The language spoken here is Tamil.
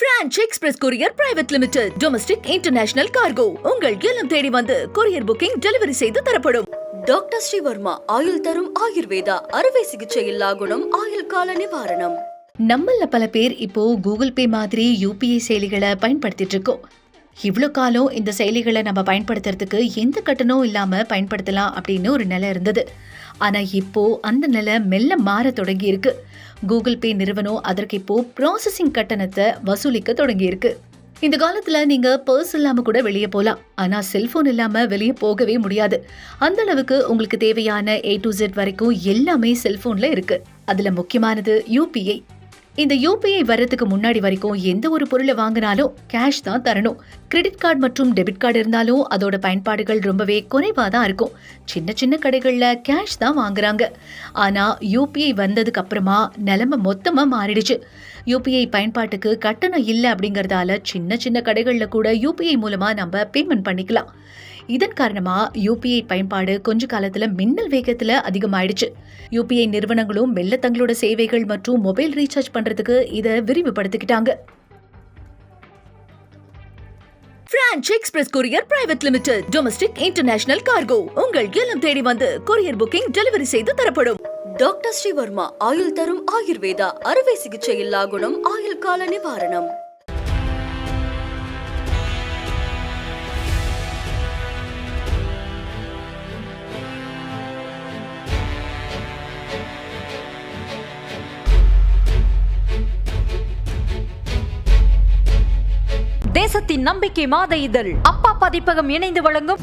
Franch Express courier private limited domestic international cargo உங்கள் இல்லம் தேடி வந்து கொரியர் புக்கிங் டெலிவரி செய்து தரப்படும். டாக்டர் ஸ்ரீவர்மா ஆயுள் தரும் ஆயுர்வேதா அறுவை சிகிச்சை இல்லா குணம் ஆயுள் கால நிவாரணம். நம்மள பல பேர் இப்போ கூகுள் பே மாதிரி யூபிஐ செயலிகளை பயன்படுத்திட்டு இருக்கோம். இவ்வளோ காலம் இந்த செயலிகளை நம்ம பயன்படுத்துறதுக்கு எந்த கட்டணமும் இல்லாமல் பயன்படுத்தலாம் அப்படின்னு ஒரு நிலை இருந்தது. ஆனால் இப்போது அந்த நிலை மெல்ல மாற தொடங்கியிருக்கு கூகுள் பே நிறுவனம் அதற்கு இப்போது ப்ராசஸிங் கட்டணத்தை வசூலிக்க தொடங்கியிருக்கு இந்த காலத்தில் நீங்கள் பர்ஸ் இல்லாமல் கூட வெளியே போகலாம் ஆனால் செல்ஃபோன் இல்லாமல் வெளியே போகவே முடியாது. அந்த அளவுக்கு உங்களுக்கு தேவையான ஏ டு ஜெட் வரைக்கும் எல்லாமே செல்ஃபோனில் இருக்குது அதில் முக்கியமானது யூபிஐ இந்த யூபிஐ வர்றதுக்கு முன்னாடி வரைக்கும் எந்த ஒரு பொருளை வாங்கினாலும் கேஷ் தான் தரணும். கிரெடிட் கார்டு மற்றும் டெபிட் கார்டு இருந்தாலும் அதோட பயன்பாடுகள் ரொம்பவே குறைவாக தான் இருக்கும். சின்ன சின்ன கடைகளில் கேஷ் தான் வாங்குறாங்க. ஆனால் யூபிஐ வந்ததுக்கு அப்புறமா நிலைமை மொத்தமாக மாறிடுச்சு. யூபிஐ பயன்பாட்டுக்கு கட்டணம் இல்லை அப்படிங்கறதால சின்ன சின்ன கடைகளில் கூட யூபிஐ மூலமா நம்ம பேமெண்ட் பண்ணிக்கலாம். இதன் காரணமா யூபிஐ பயன்பாடு கொஞ்ச காலத்துல மின்னல் வேகத்துல அதிகமாயிடுச்சு. யூபிஐ நிறுவனங்களும் மெல்ல தங்களோட சேவைகள் மற்றும் மொபைல் ரீசார்ஜ் பண்றதுக்கு இதை விரிவுபடுத்திக்கிட்டாங்க. Franch Express courier private limited domestic international cargo உங்கள் இல்லம் தேடி வந்து கொரியர் புக்கிங் டெலிவரி செய்து தரப்படும். டாக்டர் ஸ்ரீவர்மா ஆயுள் தரும் ஆயுர்வேதா அறுவை சிகிச்சை இல்லா குணம் ஆயுள் கால நிவாரணம். தேசத்தின் நம்பிக்கை மாத இதழ். அப்பா பதிப்பகம் இணைந்து வழங்கும்